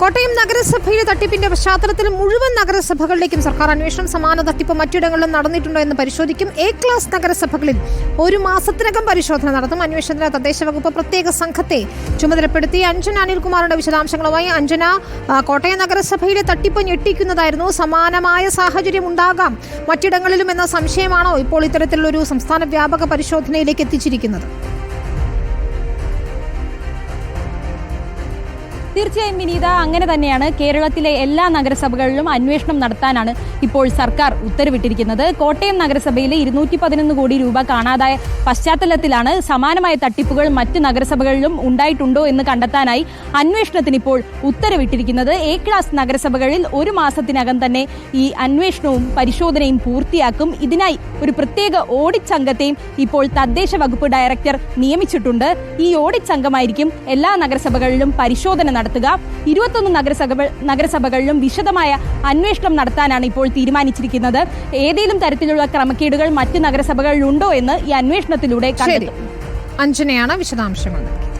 കോട്ടയം നഗരസഭയിലെ തട്ടിപ്പിന്റെ പശ്ചാത്തലത്തിൽ മുഴുവൻ നഗരസഭകളിലേക്കും സർക്കാർ അന്വേഷണം സമാന തട്ടിപ്പ് മറ്റിടങ്ങളിലും നടന്നിട്ടുണ്ടോ എന്ന് പരിശോധിക്കും. എ ക്ലാസ് നഗരസഭകളിൽ ഒരു മാസത്തിനകം പരിശോധന നടത്തും. അന്വേഷണത്തിന് തദ്ദേശ വകുപ്പ് പ്രത്യേക സംഘത്തെ ചുമതലപ്പെടുത്തി അഞ്ജന അനിൽകുമാറിന്റെ വിശദാംശങ്ങളുമായി അഞ്ജന കോട്ടയം നഗരസഭയിലെ തട്ടിപ്പ് ഞെട്ടിക്കുന്നതായിരുന്നു. സമാനമായ സാഹചര്യം ഉണ്ടാകാം മറ്റിടങ്ങളിലും എന്ന സംശയമാണോ ഇപ്പോൾ ഇത്തരത്തിലുള്ളൊരു സംസ്ഥാന വ്യാപക പരിശോധനയിലേക്ക് എത്തിച്ചിരിക്കുന്നത്? തീർച്ചയായും വിനീത അങ്ങനെ തന്നെയാണ് കേരളത്തിലെ എല്ലാ നഗരസഭകളിലും അന്വേഷണം നടത്താനാണ് ഇപ്പോൾ സർക്കാർ ഉത്തരവിട്ടിരിക്കുന്നത്. കോട്ടയം നഗരസഭയിലെ ഇരുന്നൂറ്റി പതിനൊന്ന് കോടി രൂപ കാണാതായ പശ്ചാത്തലത്തിലാണ് സമാനമായ തട്ടിപ്പുകൾ മറ്റ് നഗരസഭകളിലും ഉണ്ടായിട്ടുണ്ടോ എന്ന് കണ്ടെത്താനായി അന്വേഷണത്തിന് ഇപ്പോൾ ഉത്തരവിട്ടിരിക്കുന്നത്. എ ക്ലാസ് നഗരസഭകളിൽ ഒരു മാസത്തിനകം തന്നെ ഈ അന്വേഷണവും പരിശോധനയും പൂർത്തിയാക്കും. ഇതിനായി ഒരു പ്രത്യേക ഓഡിറ്റ് സംഘത്തെയും ഇപ്പോൾ തദ്ദേശ വകുപ്പ് ഡയറക്ടർ നിയമിച്ചിട്ടുണ്ട്. ഈ ഓഡിറ്റ് സംഘമായിരിക്കും എല്ലാ നഗരസഭകളിലും പരിശോധന നടത്തുക. ഇരുപത്തൊന്ന് നഗരസഭ നഗരസഭകളിലും വിശദമായ അന്വേഷണം നടത്താനാണ് ഇപ്പോൾ തീരുമാനിച്ചിരിക്കുന്നത്. ഏതെങ്കിലും തരത്തിലുള്ള ക്രമക്കേടുകൾ മറ്റ് നഗരസഭകളിലുണ്ടോ എന്ന് ഈ അന്വേഷണത്തിലൂടെ കണ്ടെത്തും. അഞ്ജനയാണ് വിശദാംശങ്ങൾ നൽകിയത്